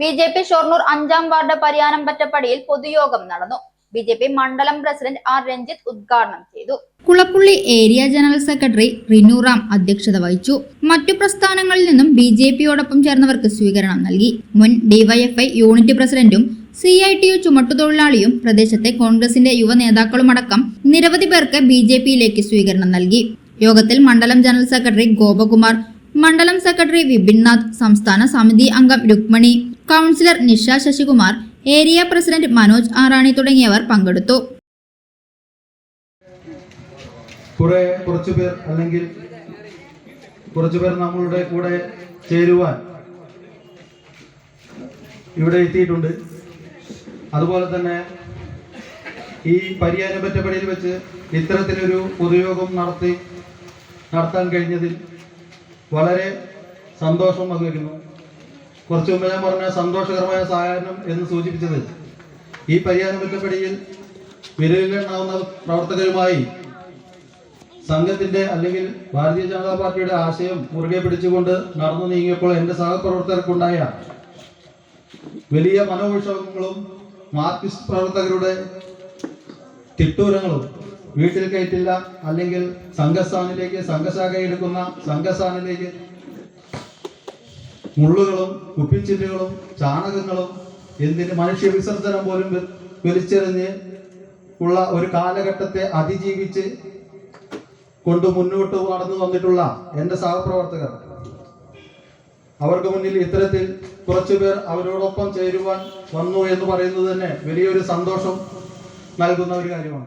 B J P Shoranur അഞ്ചാം ward പരിയാനം പറ്റപ്പടിയിൽ പൊതുയോഗം നടന്നു. ബി ജെ പി മണ്ഡലം പ്രസിഡന്റ് ആർ രഞ്ജിത്ത് ഉദ്ഘാടനം ചെയ്തു. Kulappully area general secretary Rinuram അധ്യക്ഷത വഹിച്ചു. മറ്റു പ്രസ്ഥാനങ്ങളിൽ നിന്നും ബി ജെ പിയോടൊപ്പം ചേർന്നവർക്ക് സ്വീകരണം നൽകി. മുൻ ഡിവൈഎഫ്ഐ യൂണിറ്റ് പ്രസിഡന്റും സി ഐ ടി യു ചുമട്ടുതൊഴിലാളിയും പ്രദേശത്തെ കോൺഗ്രസിന്റെ യുവ നേതാക്കളുമടക്കം നിരവധി പേർക്ക് ബി ജെ പിയിലേക്ക് സ്വീകരണം നൽകി. യോഗത്തിൽ മണ്ഡലം ജനറൽ സെക്രട്ടറി ഗോപകുമാർ മണ്ഡലം സെക്രട്ടറി വിപിൻനാഥ് സംസ്ഥാന സമിതി അംഗം Rukmini councillor Nisha Sasikumar area president Manoj Arani തുടങ്ങിയവർ പങ്കെടുത്തു. കുറെ കുറച്ചു പേർ അല്ലെങ്കിൽ കുറച്ചു പേർ നമ്മളുടെ കൂടെ ചേരുവാൻ ഇവിടെ എത്തിയിട്ടുണ്ട്. അതുപോലെ തന്നെ ഈ പരിയാരം പറ്റപ്പടിയിൽ വെച്ച് ഇത്തരത്തിലൊരു പൊതുയോഗം നടത്തി നടത്താൻ കഴിഞ്ഞതിൽ വളരെ സന്തോഷം പങ്കുവയ്ക്കുന്നു കുറച്ചു മുമ്പ് ഞാൻ പറഞ്ഞ സന്തോഷകരമായ സഹകരണം എന്ന് സൂചിപ്പിച്ചത് ഈ പരിഹാരം പറ്റപ്പടിയിൽ വിരലിലെണ്ണാവുന്ന പ്രവർത്തകരുമായി സംഘത്തിന്റെ അല്ലെങ്കിൽ ഭാരതീയ ജനതാ പാർട്ടിയുടെ ആശയം മുറുകെ പിടിച്ചുകൊണ്ട് നടന്നു നീങ്ങിയപ്പോൾ എന്റെ സഹപ്രവർത്തകർക്കുണ്ടായ വലിയ മനോവിഷമങ്ങളും മാർക്സിസ്റ്റ് പ്രവർത്തകരുടെ തിട്ടൂരങ്ങളും വീട്ടിൽ കയറ്റില്ല അല്ലെങ്കിൽ സംഘസ്ഥാനിലേക്ക് സംഘശാഖ എടുക്കുന്ന സംഘസ്ഥാനിലേക്ക് മുള്ളുകളും കുപ്പിച്ചില്ലുകളും ചാണകങ്ങളും എന്തിന് മനുഷ്യ വിസർജനം പോലും വലിച്ചെറിഞ്ഞ് ഉള്ള ഒരു കാലഘട്ടത്തെ അതിജീവിച്ച് കൊണ്ട് മുന്നോട്ട് നടന്നു വന്നിട്ടുള്ള എന്റെ സഹപ്രവർത്തകർ. അവർക്ക് മുന്നിൽ ഇത്തരത്തിൽ കുറച്ചുപേർ അവരോടൊപ്പം ചേരുവാൻ വന്നു എന്ന് പറയുന്നത് തന്നെ വലിയൊരു സന്തോഷം നൽകുന്ന ഒരു കാര്യമാണ്.